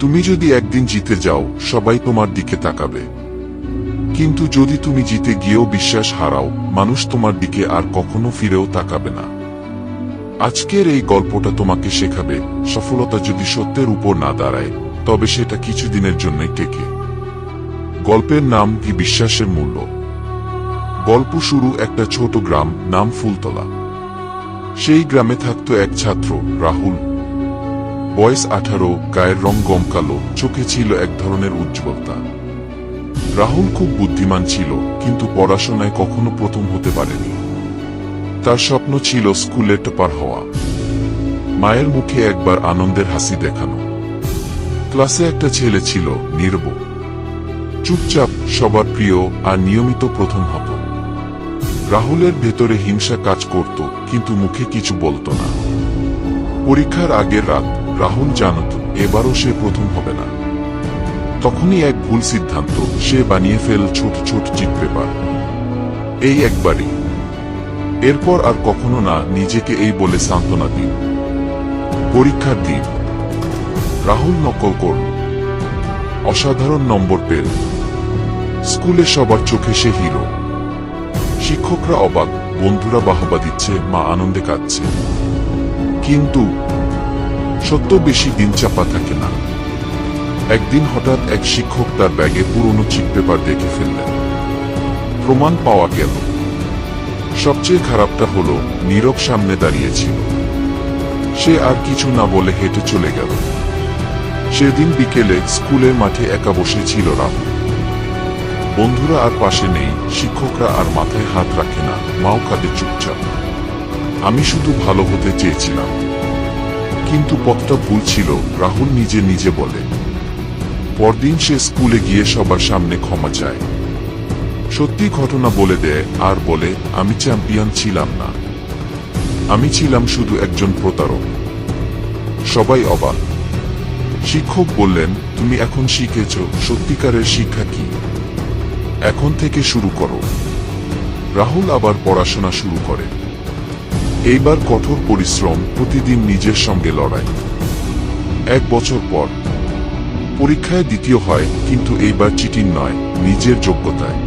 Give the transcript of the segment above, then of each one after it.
তুমি যদি একদিন জিতে যাও, সবাই তোমার দিকে তাকাবে। কিন্তু যদি তুমি জিতে গিয়েও বিশ্বাস হারাও, মানুষ তোমার দিকে আর কখনো ফিরেও তাকাবে না। আজকের এই গল্পটা তোমাকে শেখাবে, সফলতা যদি সত্যের উপর না দাঁড়ায়, তবে সেটা কিছুদিনের জন্যই টেকে। গল্পের নাম কি বিশ্বাসের মূল্য? গল্প শুরু একটা ছোট গ্রাম, নাম ফুলতলা। সেই গ্রামে থাকতো এক ছাত্র, রাহুল। বয়স আঠারো, গায়ের রং গমকালো চোখে ছিল এক ধরনের উজ্জ্বলতা। রাহুল খুব বুদ্ধিমান ছিল, কিন্তু পড়াশোনায় কখনো প্রথম হতে পারেনি। তার স্বপ্ন ছিল স্কুলে টপার হওয়া। মায়ের মুখে একবার আনন্দের হাসি দেখানো। ক্লাসে একটা ছেলে ছিল, নির্ব। চুপচাপ, সবার প্রিয় আর নিয়মিত প্রথম হতো। রাহুলের ভেতরে হিংসা কাজ করত, কিন্তু মুখে কিছু বলতো না। পরীক্ষার আগের রাত রাহুল জানত, এবারও সে প্রথম হবে না। তখনই এক ভুল সিদ্ধান্ত সে বানিয়ে ফেল ছোট ছোট চিট পেপার। এই একবারই। এরপর আর কখনো না নিজেকে এই বলে সান্ত্বনা দিন। পরীক্ষার দিন। রাহুল নকল করল। অসাধারণ নম্বর পেল। স্কুলে সবার চোখে সে হিরো। শিক্ষকরা অবাক, বন্ধুরা বাহবা দিচ্ছে, মা আনন্দে কাঁদছে। কিন্তু সত্য বেশি দিন চাপা থাকে না। একদিন হঠাৎ এক শিক্ষক তার ব্যাগে পুরনো চিট পেপার দেখে ফেললেন। প্রমাণ পাওয়া গেল। সবচেয়ে খারাপটা হলো, নীরব সামনে দাঁড়িয়েছিল। সে আর কিছু না বলে হেঁটে চলে গেল। সেদিন বিকেলে স্কুলের মাঠে একা বসেছিল রাহুল বন্ধুরা আর পাশে নেই, শিক্ষকরা আর মাথায় হাত রাখে না, মাও কাঁদে চুপচাপ। আমি শুধু ভালো হতে চেয়েছিলাম। কিন্তু পথটা ভুল ছিল, রাহুল নিজে নিজে বলে। পরদিন সে স্কুলে গিয়ে সবার সামনে ক্ষমা চায়। সত্যি ঘটনা বলে দেয়, আর বলে, আমি চ্যাম্পিয়ন ছিলাম না। আমি ছিলাম শুধু একজন প্রতারক। সবাই অবাক। শিক্ষক বললেন, তুমি এখন শিখেছ, সত্যিকারের শিক্ষা কি? এখন থেকে শুরু করো। রাহুল আবার পড়াশোনা শুরু করে। এইবার কঠোর পরিশ্রম প্রতিদিন নিজের সঙ্গে লড়াই। এক বছর পর, পরীক্ষায় দ্বিতীয় হয়, কিন্তু এইবার চিটিং নয়, নিজের যোগ্যতায়।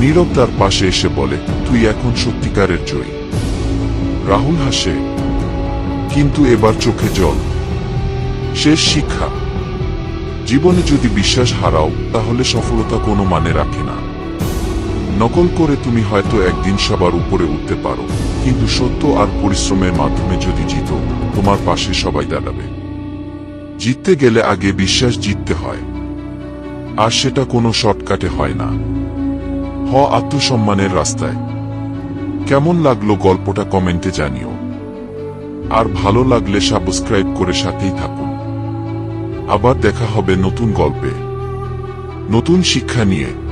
নীরব তার পাশে এসে বলে, তুই এখন সত্যিকারের জয়ী। রাহুল হাসে, কিন্তু এবার চোখে জল। শেষ শিক্ষা। জীবনে যদি বিশ্বাস হারাও, তাহলে সফলতা কোনো মানে রাখে না। নকল করে তুমি হয়তো একদিন সবার উপরে উঠতে পারো। কিন্তু সত্য আর পরিশ্রমের মাধ্যমে যদি জিতো, তোমার পাশে সবাই দাঁড়াবে। জিততে গেলে আগে বিশ্বাস জিততে হয়। আর সেটা কোনো শর্টকাটে হয় না। হ, আত্মসম্মানের রাস্তায়। কেমন লাগল গল্পটা কমেন্টে জানিও। আর ভালো লাগলে সাবস্ক্রাইব করে সাথেই থাকুন। আবার দেখা হবে নতুন গল্পে। নতুন শিক্ষা নিয়ে।